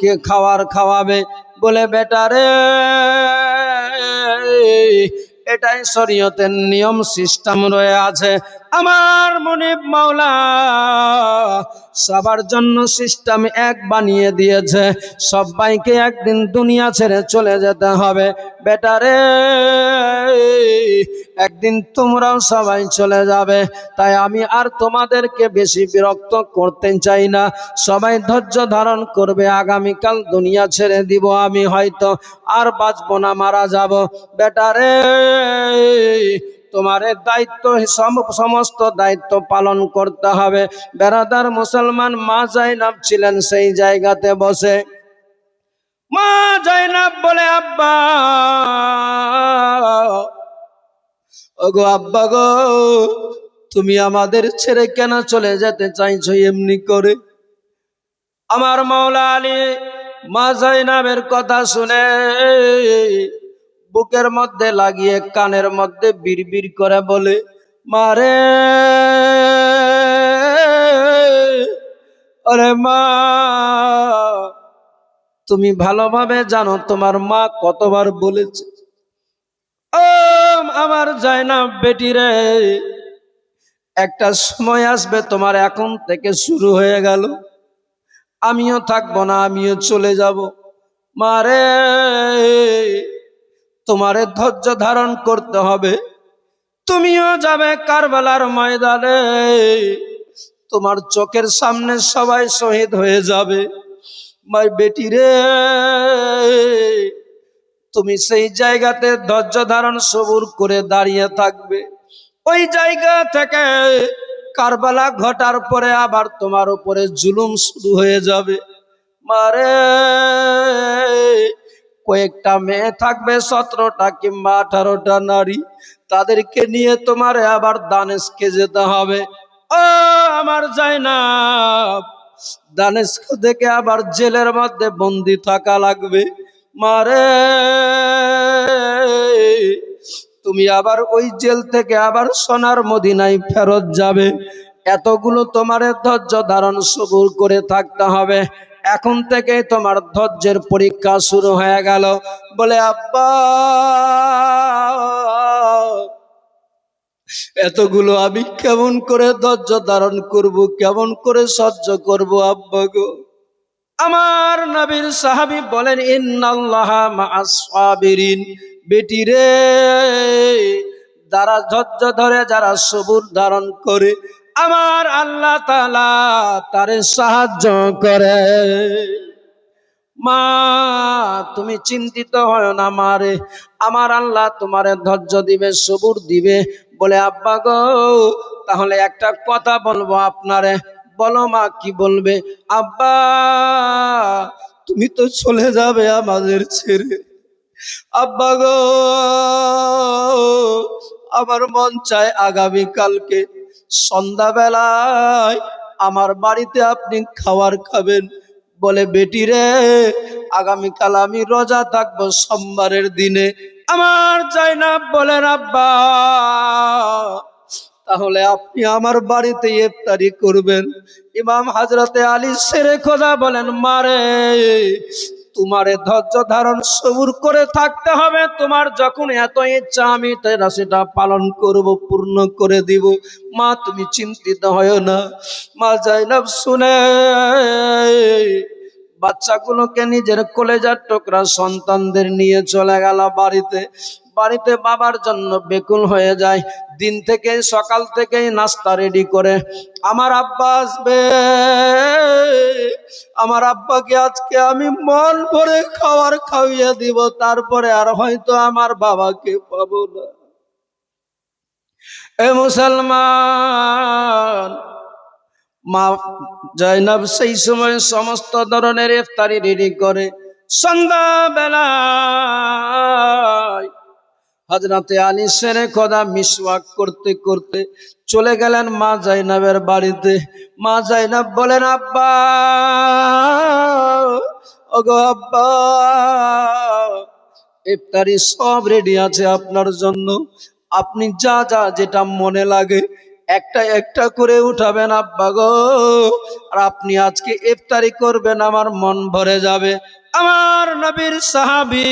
কে খাওয়ার খাওয়াবে? বলে বেটারে এটাই শরীয়তের নিয়ম সিস্টেম রয়ে আছে। আমার মনে মাওলা, সবার জন্য সিস্টেম এক বানিয়ে দিয়েছে। সবাইকে একদিন দুনিয়া ছেড়ে চলে যেতে হবে। বেটারে একদিন তোমরাও সবাই চলে যাবে। তাই আমি আর তোমাদেরকে বেশি বিরক্ত করতে চাই না। সবাই ধৈর্য ধারণ করবে, আগামীকাল দুনিয়া ছেড়ে দিব আমি হয়তো। আর বাঁচবো না, মারা যাব। বেটারে তোমার দায়িত্ব সম- সমস্ত দায়িত্ব পালন করতে হবে। বেড়াদার মুসলমান মা জাইনাব ছিলেন সেই জায়গাতে বসে। মা জাইনাব বলে, আব্বা, ওগো আব্বা গো, তুমি আমাদের ছেড়ে কেন চলে যেতে চাইছো এমনি করে? আমার মাওলা আলী মা জাইনাবের কথা শুনে বুকের মধ্যে লাগিয়ে কানের মধ্যে বিড়বিড় করে বলে, মারে, আরে মা, তুমি ভালোভাবে জানো তোমার মা কতবার বলেছে আমার জায়না বেটি রে, একটা সময় আসবে তোমার এখন থেকে শুরু হয়ে গেল, আমিও থাকব না, আমিও চলে যাব, মারে তোমারে ধৈর্য ধারণ করতে হবে। তুমিও যাবে কারবালার ময়দানে। তোমার চোখের সামনে সবাই শহীদ হয়ে যাবে। মাই বেটি রে, তুমি সেই জায়গাতে ধৈর্য ধারণ সবুর করে দাঁড়িয়ে থাকবে। ওই জায়গা থেকে কারবালা ঘটার পরে আবার তোমার উপরে জুলুম শুরু হয়ে যাবে। মারে কয়েকটা মেয়ে থাকবে, সতেরোটা কিংবা আঠারোটা নারী। তাদেরকে নিয়ে তোমার আবার দানেশকে যেতে হবে। ও আমার যায় না দানেস্ক থেকে আবার জেলের মধ্যে বন্দি থাকা লাগবে। মারে তুমি আবার ওই জেল থেকে আবার সোনার মদিনায় ফেরত যাবে। এতগুলো তোমার ধৈর্য ধারণ সবুর করে থাকতে হবে। এখন থেকে তোমার ধৈর্যের পরীক্ষা শুরু হয়ে গেল। বলে, আব্বা, এতগুলো আমি কেমন করে ধৈর্য ধারণ করব, কেমন করে সহ্য করব, আব্বা গো? আমার নবীর সাহাবী বলেন, ইন্নাল্লাহ মাআস সাবিরিন। বেটি রে, যারা ধৈর্য ধরে, যারা সবুর ধারণ করে আমার আল্লাহ তালা তারে সাহায্য করে। মা, তুমি চিন্তিত হয় না মারে আমার আল্লাহ তোমারে ধৈর্য দিবে, সবুর দিবে। বলে, আব্বা গো, তাহলে একটা কথা বলব আপনারে। বলো মা, কি বলবে? আব্বা, তুমি তো চলে যাবে আমাদের ছেড়ে। আব্বা গো, আমার মন চায় আগামী কালকে সন্ধ্যাবেলায় আমার বাড়িতে আপনি খাবার খাবেন। বলে, বেটি রে, আগামীকাল আমি রোজা থাকব সোমবারের দিনে। আমার যাই না বলেন আব্বা তাহলে আপনি আমার বাড়িতে ইফতারি করবেন। ইমাম হাজরতে আলী সেরে খোদা বলেন মারে তোমারে ধৈর্য ধারণ সবুর করে থাকতে হবে। তোমার যখন এত ইচ্ছা, আমি তারা সেটা পালন করব, পূর্ণ করে দিব। মা, তুমি চিন্তিত হয় না। মা জাইনাব, শুনে। বাচ্চাগুলোকে নিজের কলেজার টোকরা সন্তানদের নিয়ে চলে গেল বাড়িতে। বাড়িতে বাবার জন্য বেকুল হয়ে যায়। দিন থেকে সকাল থেকেই নাস্তা রেডি করে। আমার আব্বা আসবে। আমার আব্বাকে আজকে আমি মন ভরে খাবার খাওয়িয়ে দিব, তারপরে আর হয়তো আমার বাবাকে পাবো না। এ মুসলমান, মা জয়নব সেই সময় সমস্ত ধরনের ইফতারি রেডি করে। সন্ধ্যাবেলায় হজরতে আলী সেরে খোদা মিসওয়াক করতে করতে চলে গেলেন মা জাইনাবের বাড়িতে। মা জাইনাব বলেন, আব্বা, ওগো আব্বা, ইফতারি সব রেডি আছে আপনার জন্য। আপনি যা যা যেটা মনে লাগে একটা একটা করে উঠাবেন, আব্বা গো। আর আপনি আজকে ইফতারি করবেন, আমার মন ভরে যাবে। আমার নবীর সাহাবি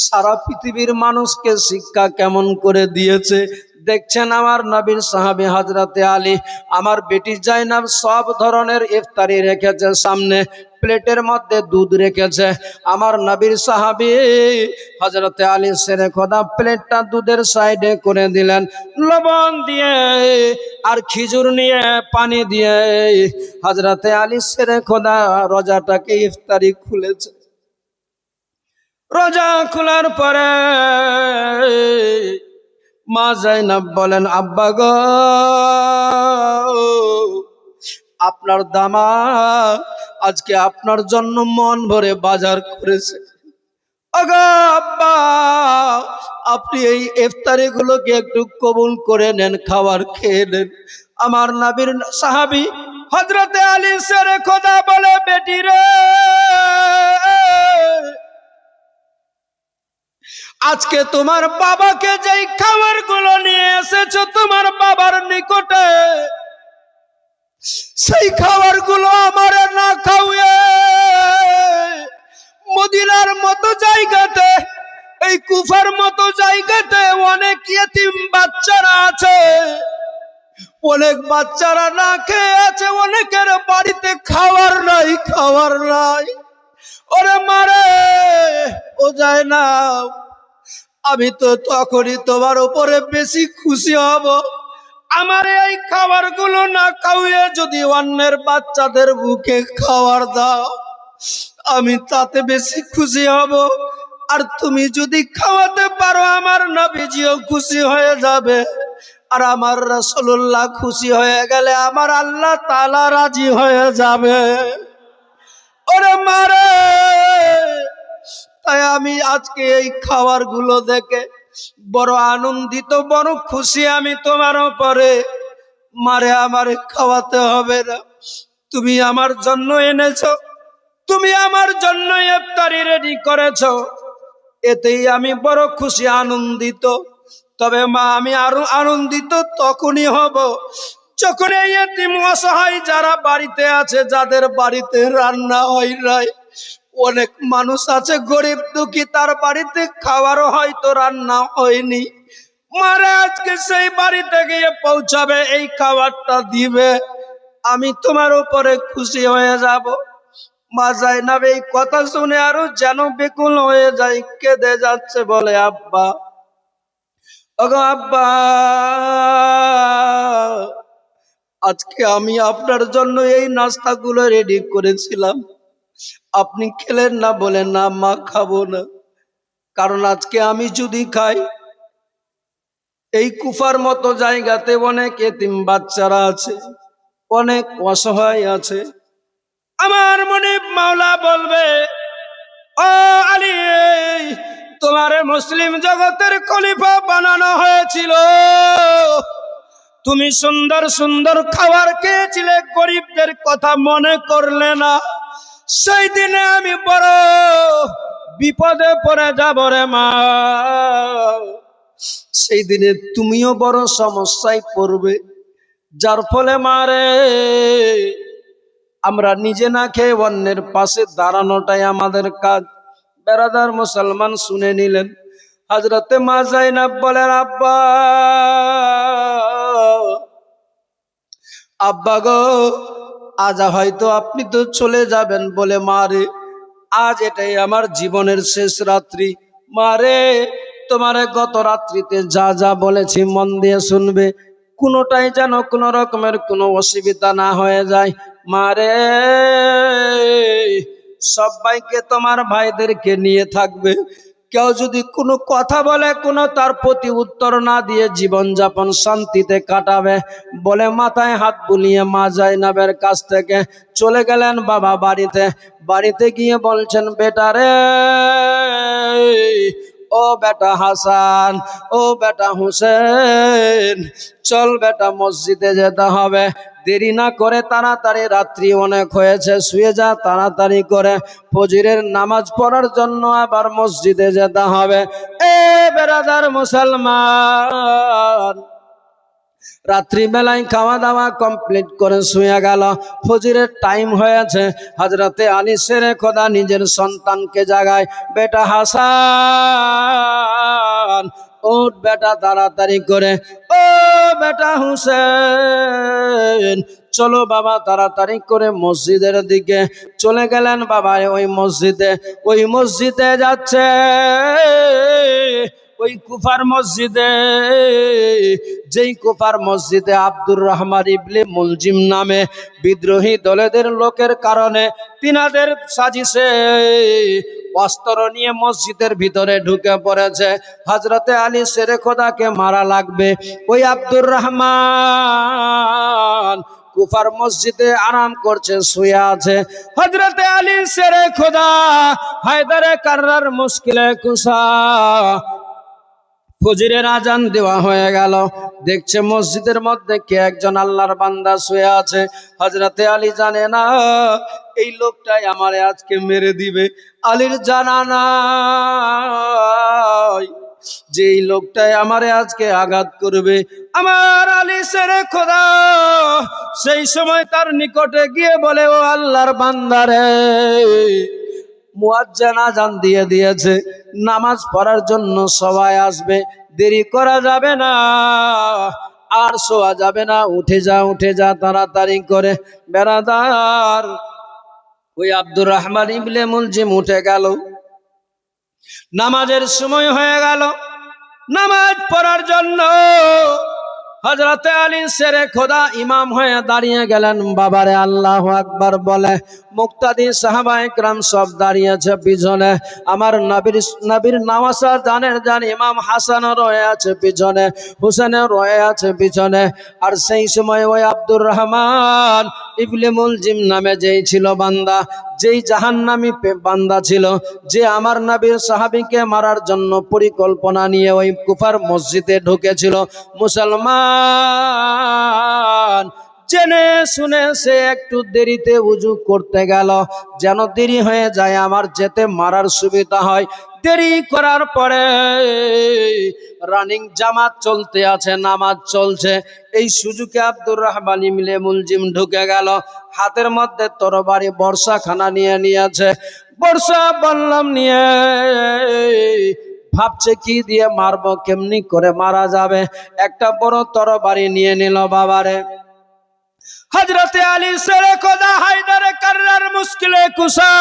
সারা পৃথিবীর মানুষকে শিক্ষা কেমন করে দিয়েছে? দেখছেন আমার নবীর সাহাবি হাজরাতে আলী। আমার বেটি জাইনাব সব ধরনের ইফতারি রেখেছে সামনে, প্লেটের মধ্যে দুধ রেখেছে। আমার নবীর সাহাবি হজরতে আলী সেরে খোদা প্লেটটা দুধের সাইডে করে দিলেন। লবণ দিয়ে আর খিজুর নিয়ে পানি দিয়ে হজরতে আলী সেরে খোদা রোজাটাকে ইফতারি খুলেছে। রোজা খোলার পরে মা জাইনাব বলেন, আব্বা গো, আপনার দামা আজকে আপনার জন্য মন ভরে বাজার করেছে। আপনি এই ইফতারি গুলোকে একটু কবুল করে নেন, খাবার খেয়ে নেন। আমার নাবির সাহাবি হজরতে আলী সেরে খোদা বলে, বেটি রে আজকে তোমার বাবাকে যেই খাবারগুলো নিয়ে এসেছ তোমার বাবার নিকটে, সেই খাবারগুলো আমার না খাওয়ে, মদিনার মতো জায়গাতে, এই কুফার মতো জায়গাতে অনেক ইয়েতিম বাচ্চারা আছে। অনেক বাচ্চারা না খেয়ে আছে, অনেকের বাড়িতে খাবার নাই খাবার নাই। ওরে মারে, ও যায় না। আমি তো তখনই তোমার উপরে বেশি খুশি হব। আমার এই খাবারগুলো না খাওয়িয়ে যদি অন্যের বাচ্চাদের বুকে খাবার দাও, আমি তাতে বেশি খুশি হব। আর তুমি যদি খাওয়াতে পারো, আমার নবীজিও খুশি হয়ে যাবে। আর আমার রসুল্লাহ খুশি হয়ে গেলে আমার আল্লাহ তালা রাজি হয়ে যাবে। ওরে মারে! তাই আমি আজকে এই খাবারগুলো দেখে বড় আনন্দিত, বড় খুশি আমি তোমার পরে মারে আমারে খাওয়াতে হবে না। তুমি আমার জন্য এনেছ, তুমি আমার জন্য ইফতারি রেডি করেছ। এতেই আমি বড় খুশি, আনন্দিত। তবে মা, আমি আরও আনন্দিত তখনই হব যখন এই অসহায় যারা বাড়িতে আছে, যাদের বাড়িতে রান্না হয় নাই অনেক মানুষ আছে, গরিব দুঃখী, তার বাড়িতে খাওয়ারও হয়তো রান্না হয়নি। মারা আজকে সেই বাড়িতে গিয়ে পৌঁছাবে, এই খাবারটা দিবে। আমি তোমার উপরে খুশি হয়ে যাব। মা জাইনাব এই কথা শুনে আরও যেন বেকুল হয়ে যায়, কেঁদে যাচ্ছে বলে, আব্বা, ওগো আব্বা, আজকে আমি আপনার জন্য এই নাস্তাগুলো রেডি করেছিলাম। আপনি খেলেন না বলেন না, মা খাব না। কারণ আজকে আমি যদি খাই, এই কুফার মতো জায়গাতে অনেক এতিম বাচ্চারা আছে, অনেক অসহায় আছে। আমার মনে মাওলা বলবে, ও আলী, তোমার মুসলিম জগতের খলিফা বানানো হয়েছিল। তুমি সুন্দর সুন্দর খাবার খেয়েছিলে, গরিবদের কথা মনে করলে না। সেই দিনে আমি বড় বিপদে পড়ে যাব রে মা। সেই দিনে তুমিও বড় সমস্যায় পড়বে। যার ফলে মারে আমরা নিজে না খেয়ে অন্যের পাশে দাঁড়ানোটাই আমাদের কাজ। বেড়াদার মুসলমান শুনে নিলেন হাজরতে মা জাইনাব বলেন আব্বা আব্বা গো আজ হয়তো আপনি তো চলে যাবেন বলে মারে আজ এটাই আমার জীবনের শেষ রাত্রি। মারে তোমারে গত রাত্রিতে যা যা বলেছি মন দিয়ে শুনবে। কোনোটাই যেন কোনো রকমের কোনো অসুবিধা না হয়ে যায়। মারে সবাইকে তোমার ভাইদেরকে নিয়ে থাকবে। কেউ যদি কোনো কথা বলে, কোনো তার প্রতি উত্তর না দিয়ে জীবনযাপন শান্তিতে কাটাবে। বলে, মাথায় হাত বুলিয়ে মা জাইনাবের কাছ থেকে চলে গেলেন বাবা বাড়িতে। বাড়িতে গিয়ে বলছেন বেটারে ও বেটা হাসান, ও বেটা হুসেন, চল বেটা মসজিদে যেতে হবে। দেরি না করে তাড়াতাড়ি রাত্রি অনেক হয়েছে, শুয়ে যা তাড়াতাড়ি করে। ফজিরের নামাজ পড়ার জন্য আবার মসজিদে যেতে হবে। এ বেরাদার মুসলমান! রাত্রিবেলায় খাওয়া দাওয়া কমপ্লিট করে শুয়ে গেল। ফজিরের টাইম হয়েছে। হজরতে আলী সেরে খোদা নিজের সন্তানকে জাগায়, বেটা হাসান ওট বেটা তাড়াতাড়ি করে। ও বেটা হুসেন, চলো বাবা তাড়াতাড়ি করে মসজিদের দিকে। চলে গেলেন বাবা ওই মসজিদে। ওই মসজিদে যাচ্ছে। ওই কুফার মসজিদে, যেই কুফার মসজিদে আব্দুর রহমান ইবলি মুলজিম নামে বিদ্রোহী দলেদের লোকের কারণে তিনাদের সাজিসে অস্ত্র নিয়ে মসজিদের ভিতরে ঢুকে পড়েছে। হজরতে আলী সেরে খোদাকে মারা লাগবে। ওই আব্দুর রহমান কুফার মসজিদে আরাম করছে, শুয়ে আছে। হজরতে আলী সেরে খোদা হায়দারে কার্রার মুশকিলে কুসা ফজরের আজান দেওয়া হয়ে গেল। দেখছে মসজিদের মধ্যে কে একজন আল্লাহর বান্দা শুয়ে আছে। হজরতে আলী জানে, না, এই লোকটাই আমারে আজকে মেরে দিবে। আলীর জানা নাই যে এই লোকটাই আমারে আজকে আঘাত করবে। আমার আলী সেরে খোদা, সেই সময় তার নিকটে গিয়ে বলে, ও আল্লাহর বান্দারে মুয়াজ্জান আজান দিয়ে দিয়েছে। নামাজ পড়ার জন্য সবাই আসবে। দেরি করা যাবে না। আর শোয়া যাবে না। উঠে যা উঠে যা তাড়াতাড়ি করে। বেড়াদার, ওই আব্দুর রহমান ইবলে মুলজিম উঠে গেল। নামাজের সময় হয়ে গেল। নামাজ পড়ার জন্য হজরতে আলী সেরে খোদা ইমাম হয়ে দাঁড়িয়ে গেলেন। বাবারে আল্লাহ আকবার বলে মুক্তাদি সাহাবা একরাম সব দাঁড়িয়ে আছে পিছনে। আমার নবীর নবীর নামাজা জানের জান ইমাম হাসানও রয়ে আছে পিছনে, হুসেনও রয়ে আছে পিছনে। আর সেই সময় ওই আব্দুর রহমান ইবলে মুলজিম নামে যেই ছিল বান্দা, যেই জাহান্নামী বান্দা ছিল, যে আমার নবীর সাহাবীকে মারার জন্য পরিকল্পনা নিয়ে ওই কুফার মসজিদে ঢুকেছিল। মুসলমান জেনে শুনে সে একটু দেরিতে উজু করতে গেল। যেন দেরি হয়ে যায়, আমার যেতে মারার সুবিধা হয়। দেরি করার পরে রানিং জামাত চলতে আছে, নামাজ চলছে। এই সুযোগে আব্দুর রহমান ইমলে মুলজিম ঢুকে গেল। হাতের মধ্যে তরবারি, বর্ষাখানা নিয়ে নিয়েছে। বর্ষা বললাম, নিয়ে ভাবছে কি দিয়ে মারবো, কেমনি করে মারা যাবে? একটা বড় তরবারি নিয়ে নিল বাবারে। হজরতে আলী সেরে খোদা হায়দারে কার্রার মুশকিলে কুসা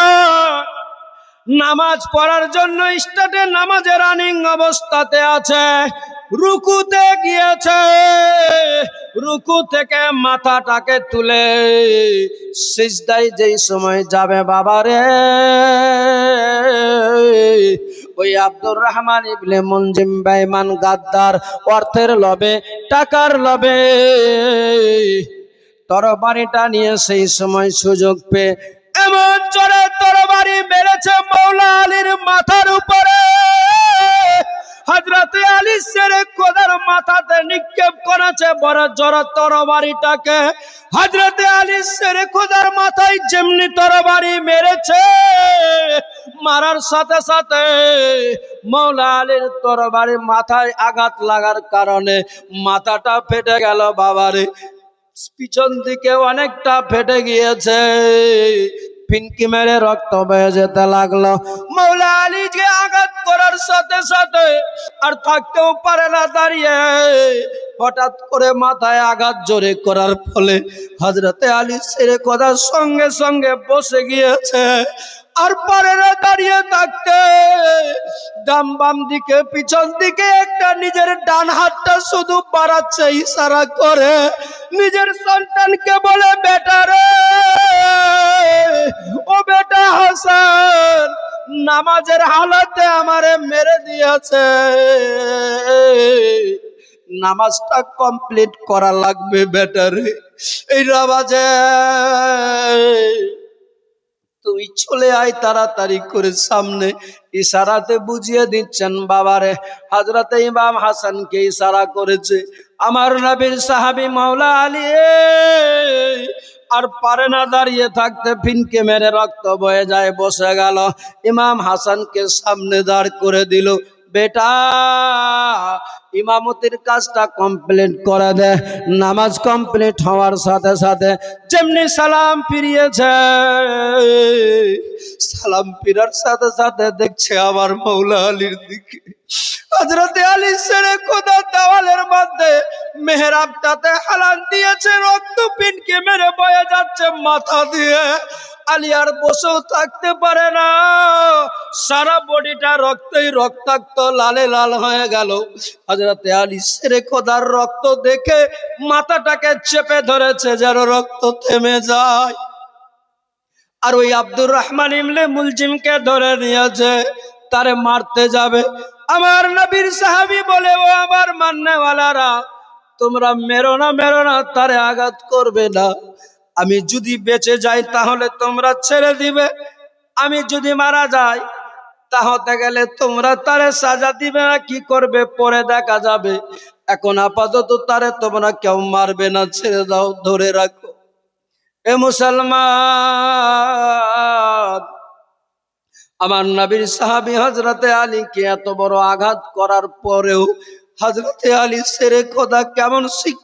নামাজ পড়ার জন্য স্টার্টে নামাজের রানিং অবস্থাতে আছে, রুকুতে গিয়েছে। রুকু থেকে মাথাটাকে তুলে সিজদাই যেই সময় যাবে বাবারে, ওই আব্দুর রহমান ইবনে মুনজিম বেঈমান গাদ্দার অর্থের লবে টাকার লবে তরবারিটা নিয়ে সেই সময় সুযোগ পেয়ে এমন জোরে তরবারি মেরেছে মৌলা আলীর মাথার উপরে। হজরতে আলী সেরে কোদার মাথাতে নিক্ষেপ করেছে, বড় জোর তরবারিটাকে। হজরতে আলী সেরে কোদার মাথায় যেমনি তরবারি মেরেছে, মারার সাথে সাথে মৌলা আলীর তরবারি মাথায় আঘাত লাগার কারণে মাথাটা ফেটে গেল বাবারে। পিছন দিকে অনেকটা ফেটে গিয়েছে। ফিনকি মেরে রক্ত বয়ে যেতে লাগল। মৌলা আলীকে আঘাত করার সাথে সাথে আর থাকতেও পারে না দাঁড়িয়ে। হঠাৎ করে মাথায় আঘাত জোরে করার ফলে হজরতে আলী সেরে কথার সঙ্গে সঙ্গে বসে গিয়েছে। আর পারে না দাঁড়িয়ে থাকতে। ডাম বাম দিকে, পিছন দিকে একটা নিজের ডান হাতটা শুধু বাড়াচ্ছে ইশারা করে। নিজের সন্তানকে বলে, বেটা রে, ও বেটা হাসান, নামাজের হালাতে আমারে মেরে দিয়েছে। নামাজটা কমপ্লিট করা লাগবে বেটারে এই নামাজে। তুই চলে আয় তাড়াতাড়ি করে সামনে। ইশারাতে বুঝিয়ে দিচ্ছেন, বাবারে হাজরাতে ইমাম হাসানকে ইশারা করেছে। আমার নবীর সাহাবি মাওলা আলী, আর পারে না দাঁড়িয়ে থাকতে ফিনকে মেরে রক্ত বয়ে যায়, বসে গেল। ইমাম হাসানকে সামনে দাঁড় করে দিল, বেটা, ইমামতির কাজটা কমপ্লিট করে দে, নামাজ কমপ্লিট হওয়ার সাথে সাথে যেমনি সালাম ফিরিয়েছে, সালাম ফিরার সাথে সাথে দেখছে আমার মৌলা আলীর দিকে। হজরতে আলী ছেড়ে দেওয়ালের মধ্যে মেহরাবটাতে হালান রক্ত পিনকে মেরে বয়ে যাচ্ছে মাথা দিয়ে। আলী আর বসেও থাকতে পারে না। সারা বডিটা রক্তই লালে লাল হয়ে গেল। হজরতে আলী ছেড়ে খোদার রক্ত দেখে মাথাটাকে চেপে ধরেছে যেন রক্ত থেমে যায়। আর ওই আব্দুর রহমান ইমলে মুলজিমকে ধরে নিয়েছে, তারে মারতে যাবে। আমার নবীর সাহাবি বলে, ও আমার মান্যওয়ালারা, তোমরা মেরো না মেরো না, তারে আঘাত করবে না। আমি যদি বেঁচে যাই, তাহলে তোমরা ছেড়ে দিবে। আমি যদি মারা যাই, তাহতে গেলে তোমরা তারে সাজা দিবে না, কি করবে? পরে দেখা যাবে। এখন আপাতত তারে তোমরা কেউ মারবে না, ছেড়ে দাও, ধরে রাখো। এ মুসলমান আমার নবীর সাহাবি হজরতে আলীকে এত বড় আঘাত করার পরেও হজরতে আলী সেরে খোদা কেমন শিক্ষা